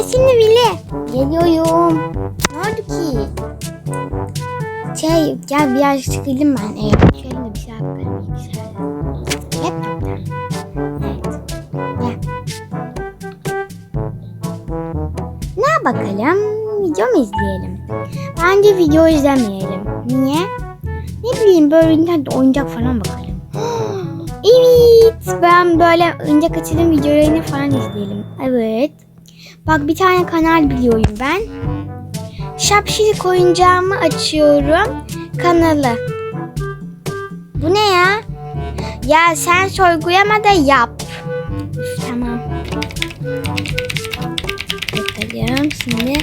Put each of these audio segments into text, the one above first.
gelsene Vili. Geliyorum. Ne oldu ki? Şey gel biraz çıkayım ben. Evet. Şöyle bir şey bilgisayarda. Laptop'tan. Evet. Gel. Ne bakalım? Video mu izleyelim? Bence video izlemeyelim. Niye? Ne bileyim böyle internette oyuncak falan bakalım. evet ben böyle oyuncak açılım videolarını falan izleyelim. Evet. Bak bir tane kanal biliyorum ben. Şapşirik oyuncağımı açıyorum. Kanalı. Bu ne ya? Ya sen soygulama da yap. Üf, tamam. Bakalım şimdi.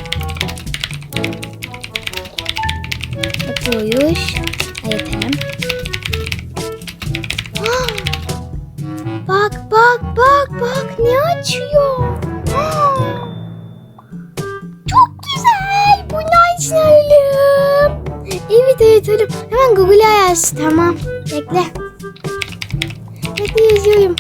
Yapıyoruz. Ayatalım. Bak bak bak bak ne açıyor. Evet öyle. Hemen Google'a yaz. Tamam. Bekle. Bekle yazıyorum.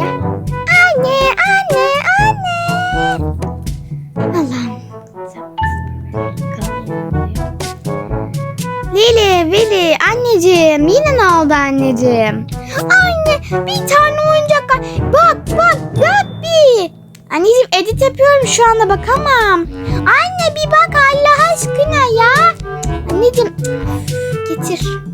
Anne, anne, anne. Allah'ım. Lili, Vili, anneciğim. Yine ne oldu anneciğim? Anne, bir tane oyuncak var. Bak, bak, bir. Anneciğim edit yapıyorum şu anda bakamam. Anne bir bak Allah aşkına ya. Anneciğim getir.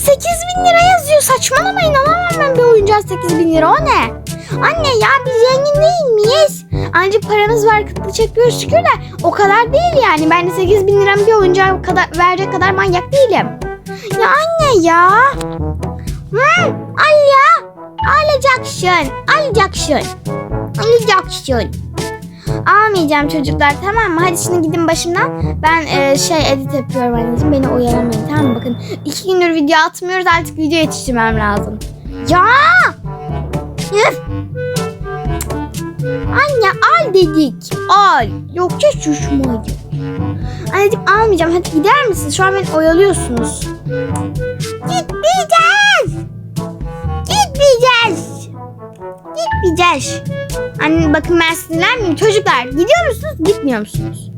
8 bin lira yazıyor. Saçmalamayın alamam ben bir oyuncağa 8 bin lira. O ne? Anne ya biz zengin değil miyiz? Ancak paramız var kıtlı çekiyoruz şükür de o kadar değil yani. Ben de 8 bin liram bir oyuncağa kadar, verecek kadar manyak değilim. Ya anne ya. Hı, al ya. Alacaksın. Alacaksın. Alacaksın. Almayacağım çocuklar tamam mı? Hadi şimdi gidin başımdan. Ben e, şey edit yapıyorum anneciğim. Beni uyaramayın tamam mı? Bakın iki gündür video atmıyoruz artık video yetiştirmem lazım. Ya! Üf! Anne al dedik. Al. Yoksa susmayacak. Anneciğim almayacağım. Hadi gider misin? Şu an beni oyalıyorsunuz. Gitmeyeceğiz. Gitmeyeceğiz. Gitmeyeceğiz. Anne bakın ben sinirlenmeyeyim. Çocuklar gidiyor musunuz? Gitmiyor musunuz?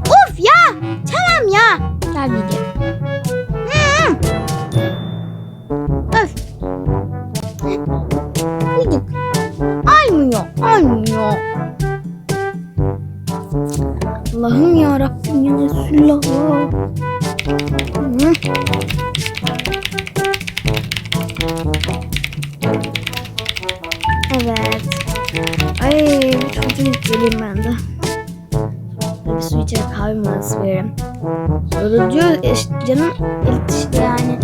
Of ya. Tamam ya. Gel gidelim. Hmm. Öf. Gıdık. Almıyor. Almıyor. Allah'ım ya Rabbim ya Resulullah. Hı. Geleyim ben de. Bir su içer kahve molası veririm. Öyle diyor işte canım elit işte yani.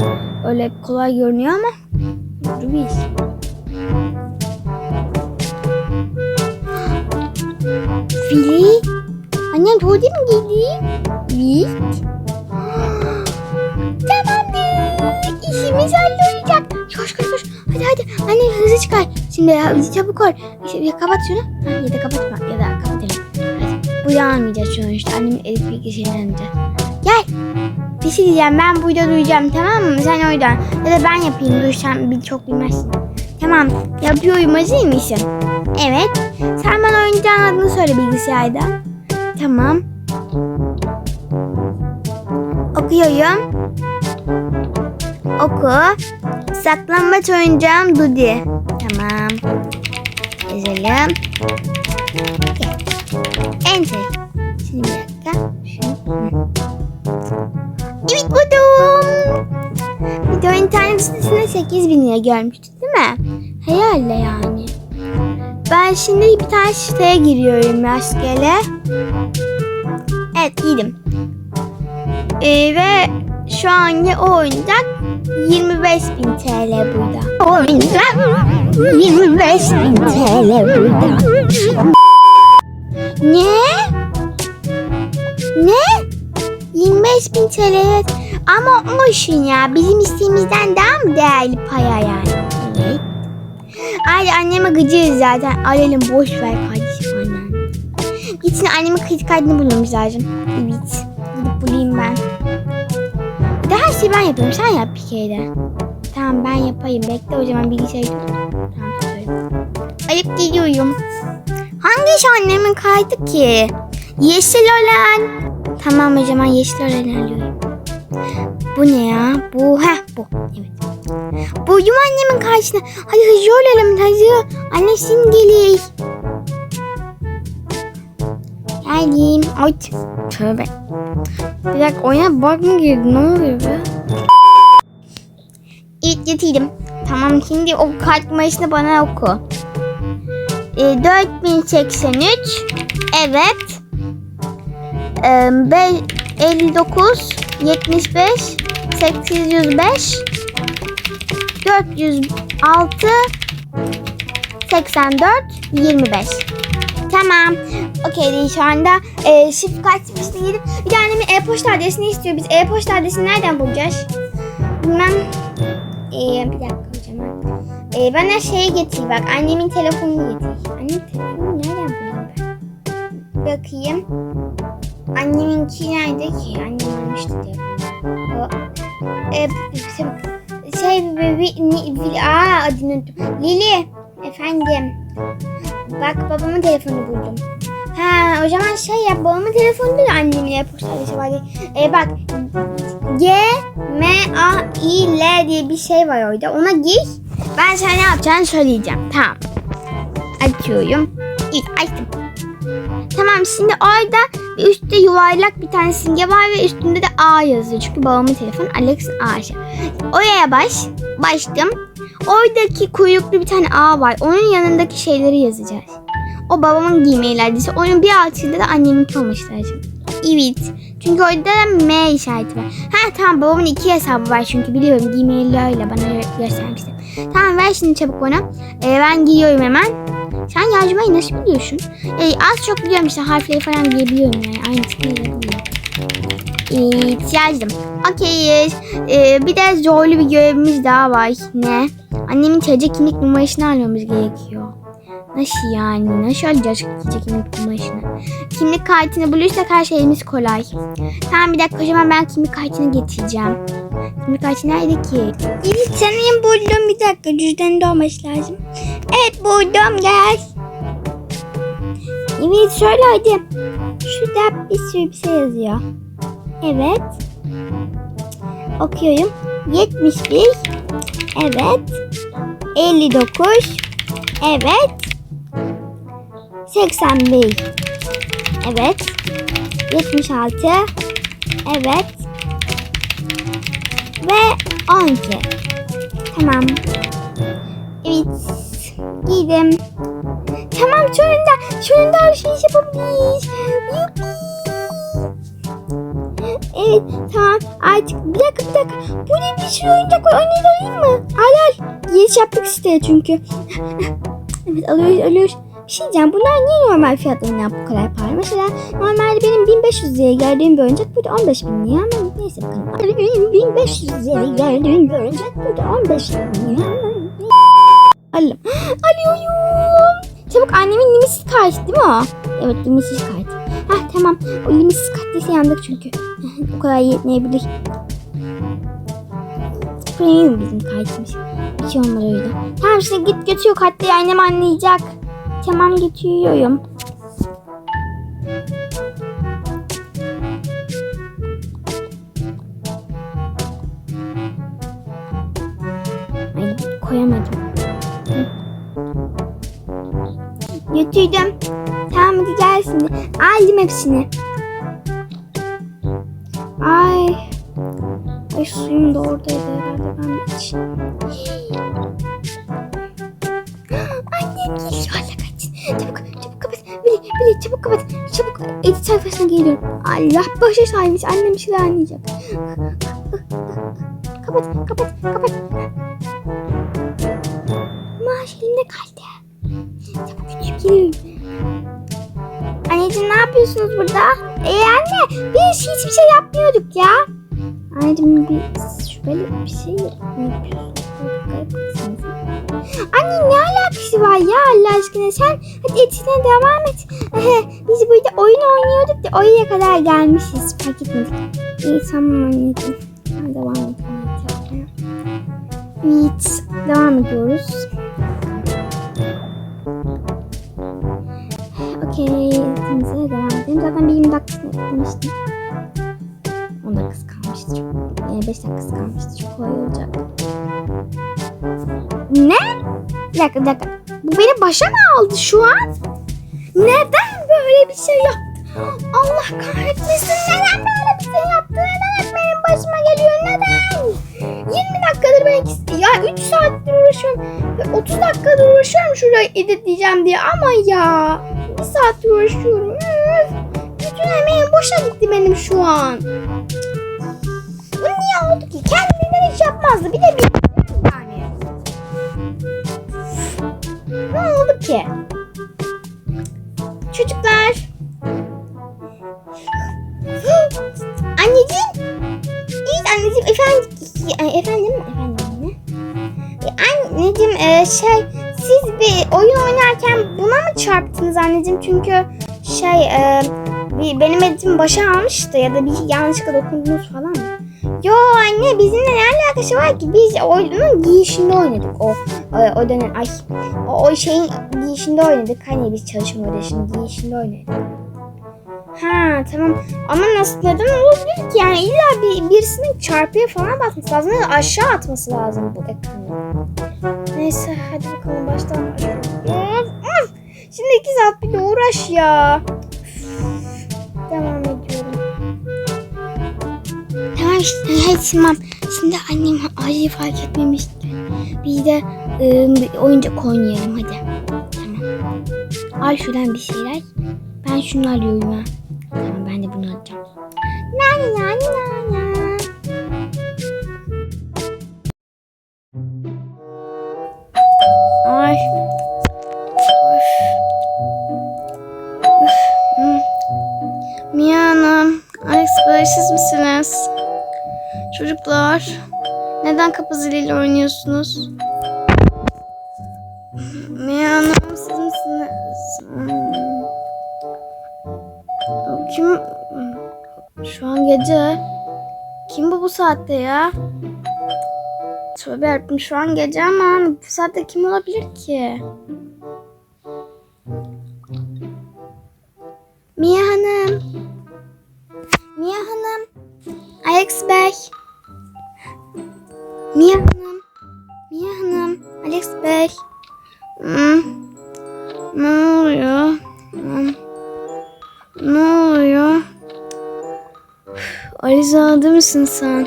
Öyle kolay görünüyor ama. Bir iş. Fili. Annem tuvalete mi geldi? Evet. Tamamdır. İşimiz hallolacak. Koş koş koş. Hadi hadi. Anne hızlı çıkar. Şimdi ya, çabuk ol. İşte, ya, kapat şunu. Ha, ya da kapatma. Ya da kapatalım. Hadi. Bu yanmayacak sonuçta. Annemin elit bilgisayarını yanacak. Gel. Bir şey diyeceğim. Ben burada duyacağım tamam mı? Sen oradan. Ya da ben yapayım. Dur sen bil- çok bilmezsin. Tamam. Yapıyorum. Hazır mısın? Evet. Sen bana oyuncağın adını söyle bilgisayarda. Tamam. Okuyorum. Oku. Saklambaç oyuncağım Dudi. Tamam. Yazalım. Gel. Enter. Şimdi bir dakika. Şunu. Evet buldum. Bir de o internet sitesinde 8 bin lira görmüştük değil mi? Hayalle yani. Ben şimdi bir tane siteye giriyorum rastgele. Evet girdim. Ee, ve şu anki o oyuncak 25.000 TL burada. Oyuncak 25.000 TL burada. Ne? Ne? 25.000 TL evet. Ama olsun ya bizim isteğimizden daha mı değerli para yani? Evet. Ay anneme gıcığız zaten. Alalım boş ver kardeşim annem. Gitsin annemin kredi kartını bulmamız lazım. Evet. Gidip bulayım ben. Şeyi ben yapıyorum. Sen yap bir kere de. Tamam ben yapayım. Bekle o zaman bilgisayarı tut. Tamam tutuyorum. Alıp geliyorum. Hangisi annemin kaydı ki? Yeşil olan. Tamam o zaman yeşil olan alıyorum. Bu ne ya? Bu ha bu. Evet. Buydum annemin karşısına. Hadi hızlı olalım hızlı. Anne şimdi gelir. Geldim. Ay tövbe. Bir dakika oyuna bug mı girdi? Ne oluyor be? İlk getirdim. Tamam şimdi o kart numarasını bana oku. E, 4083 Evet. E, be- 59 75 805 406 84 25 Tamam. Okey şu anda. E, şifre kaçmıştı gidip bir de annemin e-posta adresini istiyor. Biz e-posta adresini nereden bulacağız? Bilmem. E, bir dakika hocam. E, bana şeyi getir bak. Annemin telefonunu getir. Annemin telefonunu nereden bulayım ben? Bakayım. Anneminki nerede ki? Annem almıştı telefonu. E, şey, şey bir, bir, bir, aa adını unuttum. Lili. Efendim. Bak babamın telefonunu buldum. Ha o zaman şey yap babamın telefonunda da annemin e-posta adresi var. E, bak G M A I L diye bir şey var orada. Ona gir. Ben sana ne yapacağını söyleyeceğim. Tamam. Açıyorum. İlk açtım. Tamam şimdi orada üstte yuvarlak bir tane simge var ve üstünde de A yazıyor. Çünkü babamın telefonu Alex A. Oraya baş. Başladım. Oradaki kuyruklu bir tane A var. Onun yanındaki şeyleri yazacağız. O babamın adresi. Onun bir altında da anneminki olması lazım. Evet. Çünkü orada da M işareti var. Ha tamam babamın iki hesabı var çünkü biliyorum Gmail'le öyle bana gö- göstermişti. Tamam ver şimdi çabuk onu. Ee, ben giyiyorum hemen. Sen yazmayı nasıl biliyorsun? Ee, az çok biliyorum işte harfleri falan diyebiliyorum yani. Aynısını yazabiliyorum. Yazdım. Okey. Ee, bir de zorlu bir görevimiz daha var. Ne? Annemin TC kimlik numarasını almamız gerekiyor. Nasıl yani? Nasıl alacağız TC kimlik numarasını? Kimlik kartını bulursak her şeyimiz kolay. Tamam bir dakika o zaman ben kimlik kartını getireceğim. Kimlik kartı nerede ki? Evet sanırım buldum bir dakika cüzdanında olması lazım. Evet buldum gel. Evet şöyle hadi. Şurada bir sürü bir şey yazıyor. Evet. Okuyorum. 71. Evet. 59. Evet. 81. Evet. 76. Evet. Ve 12. Tamam. Evet. Giydim. Tamam sonunda. Sonunda alışveriş yapabiliriz. Yuppi. Evet tamam artık bir dakika bir dakika. Burada bir sürü oyuncak var. Onları alayım mı? Al al. Giriş yaptık siteye çünkü. evet alıyoruz alıyoruz. Bir şey diyeceğim. Bunlar niye normal fiyatlarından bu kadar pahalı? Mesela normalde benim 1500 liraya geldiğim bir oyuncak burada 15 bin lira ama neyse bakalım. Benim 1500 liraya geldiğim bir oyuncak burada 15 bin lira ama Alalım. Alıyorum. Çabuk annemin limitsiz kartı değil mi o? Evet limitsiz kartı. Hah tamam. O limitsiz kartıysa yandık çünkü. O kadar yetmeyebilir. Premium bizim kartımız. Bir şey olmadı öyle. Tamam işte git götürüyor kartları annem anlayacak. Tamam götürüyorum. Ay koyamadım. Götürdüm. Tamam hadi gel. Aldım hepsini. Ay suyum da oradaydı herhalde ben içeyim. Annem geliyor. hadi çabuk kapat. Çabuk edit sayfasına geliyorum. Allah başa saymış. Annem şeyler anlayacak. kapat kapat kapat. Maaş elimde kaldı. Çabuk geliyorum. Anneciğim ne yapıyorsunuz burada? Ee anne biz hiçbir şey yapmıyorduk ya. Anneciğim bir şüpheli bir şey? Anne ne alakası var ya Allah aşkına sen hadi etine devam et. Biz burada oyun oynuyorduk da oraya kadar gelmişiz fark etmedik. İyi tamam anneciğim. Devam et. Evet devam ediyoruz. Okey, devam edelim. Zaten bir 20 dakika demiştim. 10 dakikası kalmıştı çok. Yani 5 dakikası kalmıştı. Çok kolay olacak. Ne? Bir dakika bir dakika. Bu beni başa mı aldı şu an? Neden böyle bir şey yaptı? Allah kahretmesin. Neden böyle bir şey yaptı? Neden hep benim başıma geliyor? Neden? 20 dakikadır ben ikisi... Ya 3 saattir uğraşıyorum. Ve 30 dakikadır uğraşıyorum şurayı editleyeceğim diye. Ama ya. Bir saattir uğraşıyorum. Bütün emeğim boşa gitti benim şu an. Yapmazdı. Bir de bir yani. Ne oldu ki? Çocuklar. anneciğim. İyi anneciğim efendim. Efendim efendim ne? E, Anneciğim e, şey siz bir oyun oynarken buna mı çarptınız anneciğim? Çünkü şey e, benim elim başa almıştı ya da bir yanlışlıkla dokundunuz falan? Yo anne bizimle ne alakası var ki? Biz oyunun girişinde oynadık o o, o dönem ay o, o şeyin girişinde oynadık. Hani biz çalışma odasının girişinde oynadık. Ha tamam ama nasıl neden olabilir ki yani illa bir, birisinin çarpıya falan basması lazım ya aşağı atması lazım bu ekranı. Neyse hadi bakalım baştan başlayalım. Şimdi iki saat bir de uğraş ya. Devam ediyorum. İşte hadi. Şimdi annem Ali'yi fark etmemişti. Bir de ıı, bir oyuncak oynayalım hadi. Tamam. Al şuradan bir şeyler. Ben şunu alıyorum ha. Kim? Şu an gece. Kim bu bu saatte ya? Tövbe yarabbim şu an gece ama bu saatte kim olabilir ki? Misin sen?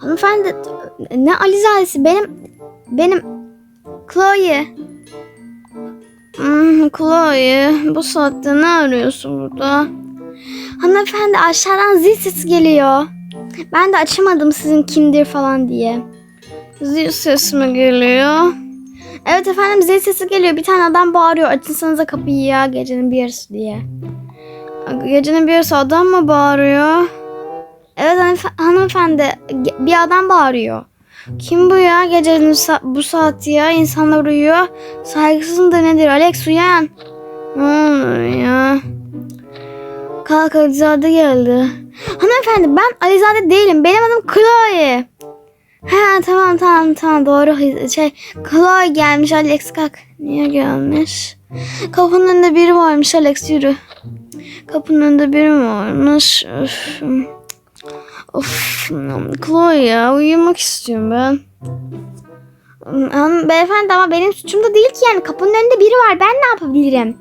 Hanımefendi ne Alizadesi benim benim Chloe. Hmm, Chloe bu saatte ne arıyorsun burada? Hanımefendi aşağıdan zil sesi geliyor. Ben de açamadım sizin kimdir falan diye. Zil sesi mi geliyor? Evet efendim zil sesi geliyor. Bir tane adam bağırıyor. Açınsanıza kapıyı ya gecenin bir yarısı diye. Gecenin bir yarısı adam mı bağırıyor? Evet hanımefendi bir adam bağırıyor. Kim bu ya gecenin bu saati ya insanlar uyuyor. Saygısız mıdır nedir Alex uyan. Ne oluyor ya? Kalk Alizade geldi. Hanımefendi ben Alizade değilim. Benim adım Chloe. Ha tamam tamam tamam doğru şey Chloe gelmiş Alex kalk. Niye gelmiş? Kapının önünde biri varmış Alex yürü. Kapının önünde biri varmış? Öf. Of, Chloe ya uyumak istiyorum ben. Hanım, beyefendi ama benim suçum da değil ki yani kapının önünde biri var ben ne yapabilirim?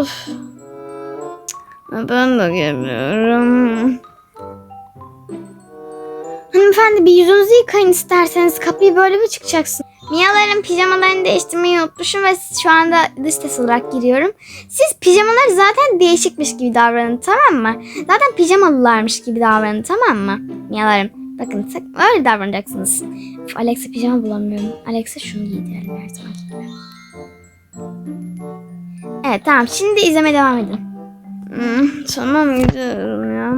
Of. Ben de geliyorum. Hanımefendi bir yüzünüzü yıkayın isterseniz kapıyı böyle mi çıkacaksın? Mia'ların pijamalarını değiştirmeyi unutmuşum ve şu anda dış ses olarak giriyorum. Siz pijamaları zaten değişikmiş gibi davranın tamam mı? Zaten pijamalılarmış gibi davranın tamam mı? Mia'larım bakın öyle davranacaksınız. Of, Alex'e pijama bulamıyorum. Alex'e şunu giydirelim her zaman. Evet tamam şimdi izlemeye devam edin. Hmm, tamam gidiyorum ya.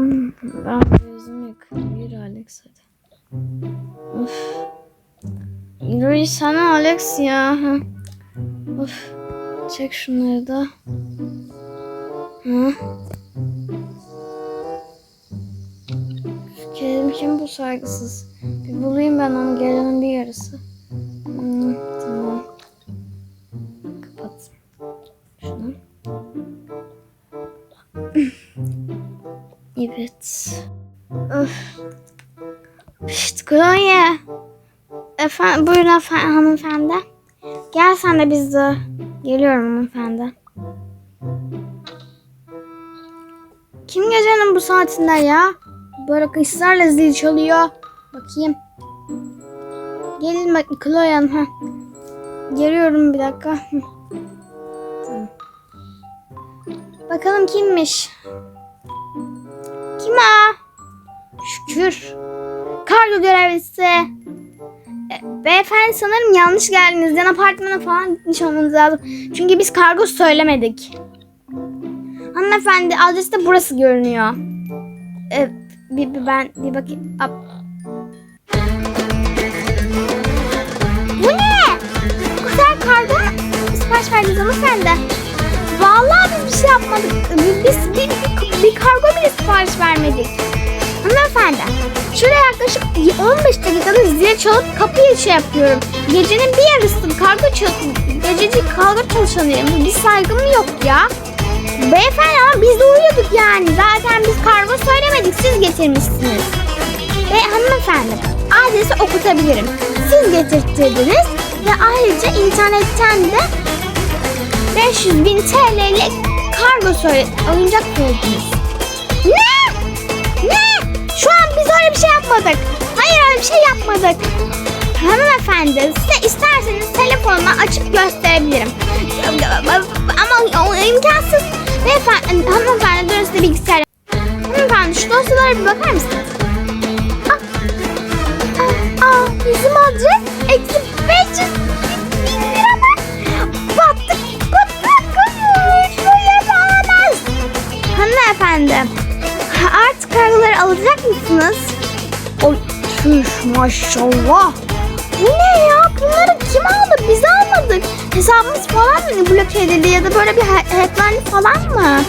Ben gözümü yıkayayım. Yürü Alex hadi. Yürü sana Alex ya. Of. Çek şunları da. Hı. Kim, kim bu saygısız? Bir bulayım ben onu gecenin bir yarısı. Efendim, buyurun efendim, hanımefendi. Gel sen de biz de. Geliyorum hanımefendi. Kim gecenin bu saatinde ya? Böyle ısrarla zil çalıyor. Bakayım. Gelin bak Chloe Hanım. Ha. Geliyorum bir dakika. Bakalım kimmiş? Kim o? Şükür. Kargo görevlisi. E, Beyefendi sanırım yanlış geldiniz. Yan apartmana falan gitmiş olmanız lazım. Çünkü biz kargo söylemedik. Hanımefendi adresi de burası görünüyor. E, bir, bir ben bir bakayım. Bu ne? Kadar kargo sipariş verdiniz hanımefendi. Vallahi biz bir şey yapmadık. Biz bir, bir, bir kargo bile sipariş vermedik. Hanımefendi, şuraya yaklaşık 15 dakikadır zil çalıp kapıyı şey yapıyorum. Gecenin bir yarısı kargo çal gececi kargo çalışanıyım. Bir saygım yok ya. Beyefendi ama biz de uyuyorduk yani. Zaten biz kargo söylemedik, siz getirmişsiniz. Ve hanımefendi, adresi okutabilirim. Siz getirttirdiniz ve ayrıca internetten de 500 bin TL'lik kargo söyle oyuncak söylediniz. Yapmadık. Hayır öyle bir şey yapmadık. Hanımefendi size isterseniz telefonla açıp gösterebilirim. Ama o imkansız. Beyefendi, hanımefendi durun size bilgisayar. Hanımefendi şu dosyalara bir bakar mısınız? Aa, aa, aa, bizim adres eksi 500 bin lira mı? Battık. Hanımefendi, artık kargoları alacak mısınız? Tüh maşallah. Bu ne ya? Bunları kim aldı? Biz almadık. Hesabımız falan mı bloke edildi ya da böyle bir ha- hacklendi falan mı?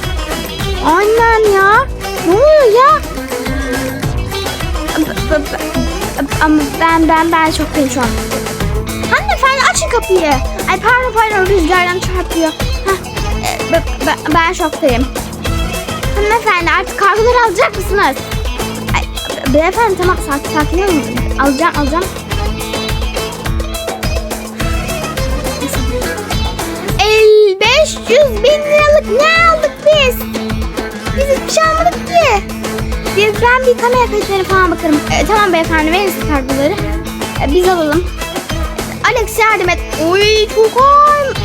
Aynen ya. Ne oluyor ya? Ama ben ben ben şoktayım şu an. Hanımefendi açın kapıyı. Ay pardon pardon rüzgardan çarpıyor. Heh, e, ben şoktayım. Hanımefendi artık kargoları alacak mısınız? Beyefendi tamam sakin sakin olun. Alacağım alacağım. El 500 bin liralık ne aldık biz? Biz hiçbir şey almadık ki. Biz, ben bir kamera kayıtları falan bakarım. E, tamam beyefendi verin siz kargoları. E, biz alalım. Alex yardım et. Oy çok ağır.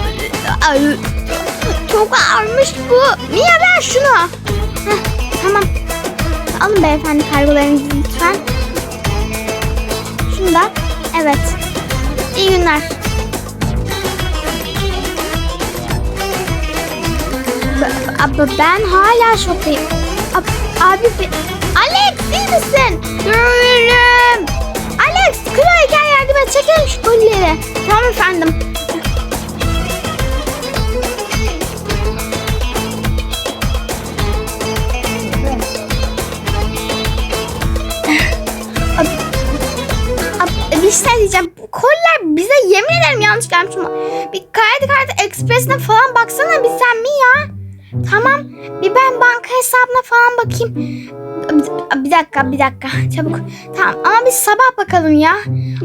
Ay, çok ağırmış bu. Niye ver şunu? Heh, tamam. Alın beyefendi kargolarınızı lütfen. Şunu da. Evet. İyi günler. Abi ben hala şoktayım. Ab- Abi be- Alex iyi misin? Görürüm. Alex Chloe gel yardım et çekelim şu kolleri. Tamam efendim. Şey diyeceğim. Bu koller bize yemin ederim yanlış gelmiş bir kredi kartı ekspresine falan baksana bir sen mi ya? Tamam. Bir ben banka hesabına falan bakayım. Bir- Bir dakika, bir dakika. Çabuk. Tamam ama biz sabah bakalım ya.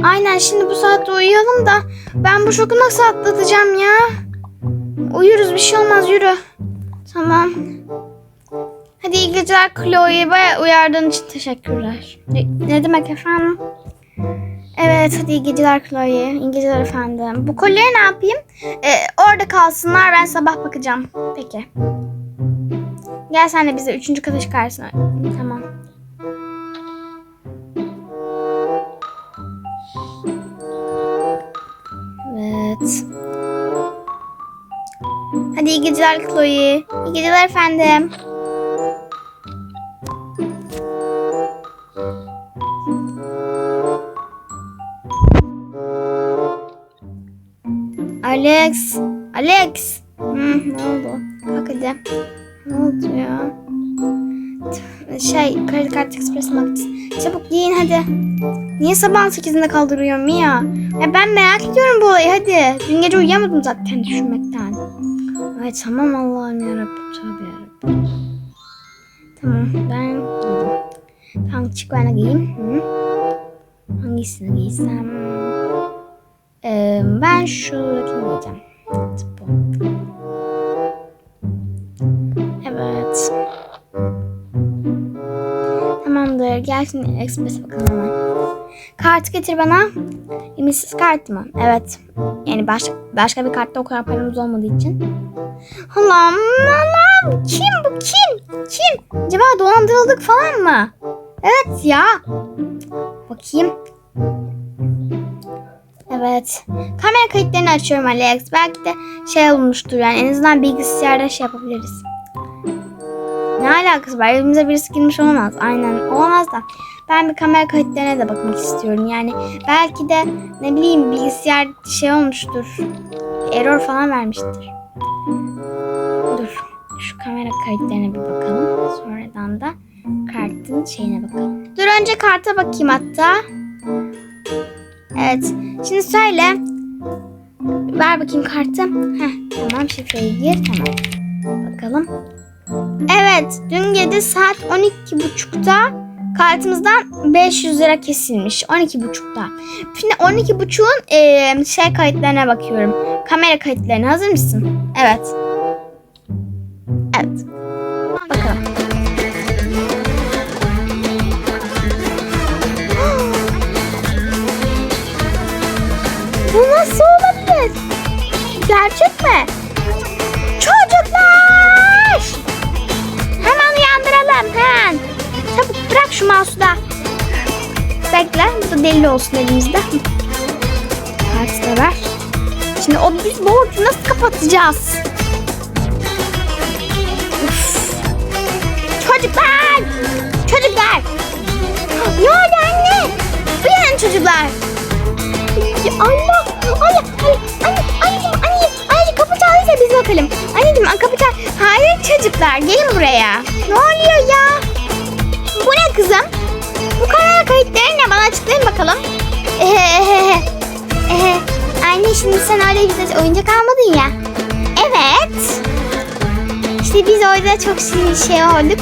Aynen şimdi bu saatte uyuyalım da ben bu şoku nasıl atlatacağım ya? Uyuruz bir şey olmaz yürü. Tamam. Hadi iyi geceler Chloe. Baya uyardığın için teşekkürler. Ne, ne demek efendim? Evet hadi iyi geceler Chloe. İyi geceler efendim. Bu kolyeyi ne yapayım? Ee, orada kalsınlar ben sabah bakacağım. Peki. Gel sen de bize üçüncü kata çıkarsın. Tamam. Evet. Hadi iyi geceler Chloe. İyi geceler efendim. Alex. Alex. Hmm, ne oldu? Kalk hadi. Ne oldu ya? Şey, kredi kartı ekspres nakit. Çabuk giyin hadi. Niye sabahın 8'inde kaldırıyorum Mia? Ya ben merak ediyorum bu olayı hadi. Dün gece uyuyamadım zaten düşünmekten. Ay tamam Allah'ım yarabbim. Tövbe yarabbim. Tamam ben giydim. Tamam çık ben de giyeyim. Hı? Hangisini giysem? Ee, ben şuradakini giyeceğim. Evet, bu. Evet. Tamamdır. Gel şimdi Express'e bakalım. Kartı getir bana. Limitsiz kart mı? Evet. Yani başka, başka bir kartta o kadar paramız olmadığı için. Allah'ım Allah'ım kim bu kim? Kim? Acaba dolandırıldık falan mı? Evet ya. Bakayım. Evet. Kamera kayıtlarını açıyorum Alex. Belki de şey olmuştur yani en azından bilgisayarda şey yapabiliriz. Ne alakası var? Evimize birisi girmiş olamaz. Aynen olamaz da. Ben bir kamera kayıtlarına da bakmak istiyorum. Yani belki de ne bileyim bilgisayar şey olmuştur. Error falan vermiştir. Dur. Şu kamera kayıtlarına bir bakalım. Sonradan da kartın şeyine bakalım. Dur önce karta bakayım hatta. Evet. Şimdi söyle. Ver bakayım kartı. Heh, tamam şifreyi gir. Tamam. Bakalım. Evet. Dün gece saat 12.30'da kartımızdan 500 lira kesilmiş. 12.30'da. Şimdi 12.30'un e, şey kayıtlarına bakıyorum. Kamera kayıtlarına. Hazır mısın? Evet. Da delil olsun elimizde. Kartı ver. Şimdi o biz borcu nasıl kapatacağız? Üf. Çocuklar! Çocuklar! Oldu anne? Uyanın çocuklar. Ya Allah! Ay, ay, anne, anneciğim, anneciğim, anneciğim kapı çaldıysa biz bakalım. Anneciğim kapı çal... Hayır çocuklar gelin buraya. Ne oluyor ya? Bu ne kızım? Kamera ne? Bana açıklayın bakalım. Anne şimdi sen öyle bize oyuncak almadın ya. Evet. İşte biz orada çok şey, şey olduk.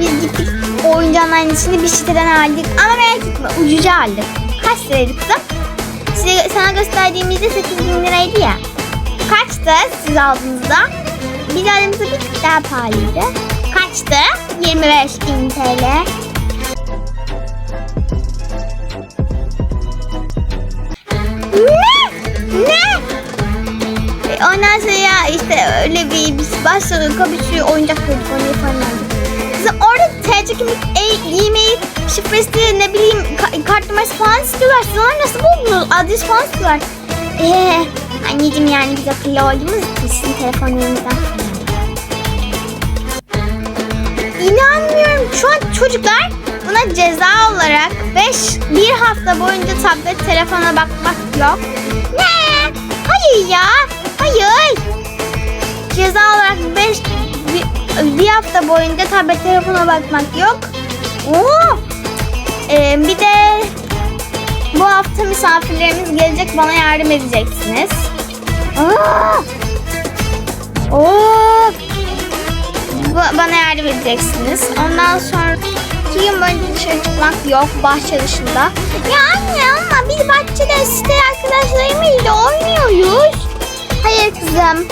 Biz gittik oyuncağın aynısını bir siteden aldık. Ama merak etme ucuca aldık. Kaç liraydı kızım? Size, sana gösterdiğimizde 8 bin liraydı ya. Kaçtı siz aldığınızda? Biz aldığımızda bir tık daha pahalıydı. Kaçtı? 25 bin TL. Ondan sonra işte öyle bir biz başladık bir sürü oyuncak gördük onu aldık. Kızım orada TC kimlik, e, e-mail, şifresi ne bileyim ka- falan istiyorlar. Siz onları nasıl buldunuz? Adres falan istiyorlar. Eee anneciğim yani biz akıllı olduğumuz için sizin telefonlarınızdan. İnanmıyorum. Şu an çocuklar buna ceza olarak 5 bir hafta boyunca tablet telefona bakmak yok. Ne? Hayır ya. Hayır. Ceza olarak 5 bir, bir hafta boyunca tablet telefona bakmak yok. Oo. Ee, bir de bu hafta misafirlerimiz gelecek bana yardım edeceksiniz. Aa! Oo! Bu- bana yardım edeceksiniz. Ondan sonra iki gün boyunca dışarı çıkmak yok bahçe dışında. Ya anne ama biz bahçede site arkadaşlarımızla oynuyoruz. Hayır kızım.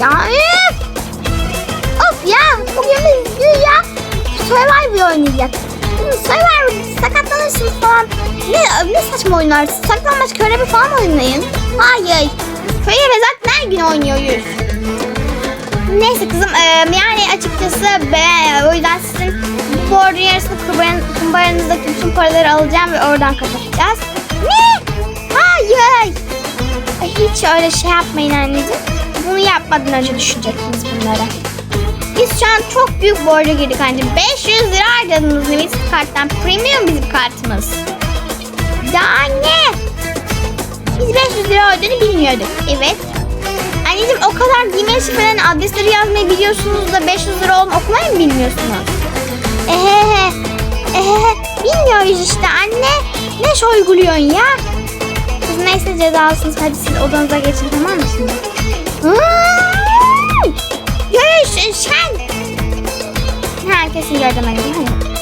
Ya üf! Of ya bugün biz güya Survivor oynayacağız. Survivor sakatlanırsınız falan. Ne, ne saçma oyunlar. Saklanmaç körebe falan oynayın. Hayır. Köye ve zaten her gün oynuyoruz. Neyse kızım yani açıkçası ben o yüzden sizin bu borcun yarısını kumbaran, kumbaranızdaki bütün paraları alacağım ve oradan kapatacağız. Ne? Hiç öyle şey yapmayın anneciğim. Bunu yapmadan önce düşünecektiniz bunları. Biz şu an çok büyük borca girdik anneciğim. 500 lira harcadınız Limit karttan. Premium bizim kartımız. Ya anne. Biz 500 lira ödediğini bilmiyorduk. Evet. Anneciğim o kadar gmail şifrelerini adresleri yazmayı biliyorsunuz da 500 lira olan okumayı mı bilmiyorsunuz? Ehehe. Ehehe. Bilmiyoruz işte anne. Ne uyguluyorsun ya? Kız neyse cezalısınız. Hadi siz odanıza geçin tamam mı şimdi? Hmm. Görüş sen. Herkesin gördüm. Hadi.